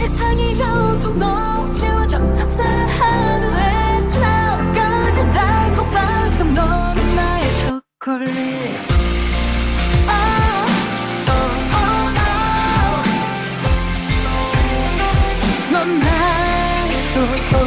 세상이 온통 녹지워져 섭섭한 후에 나까지 달콤한 섬 너는 나의 초콜릿 Oh, oh, oh, oh. 넌 나의 초콜릿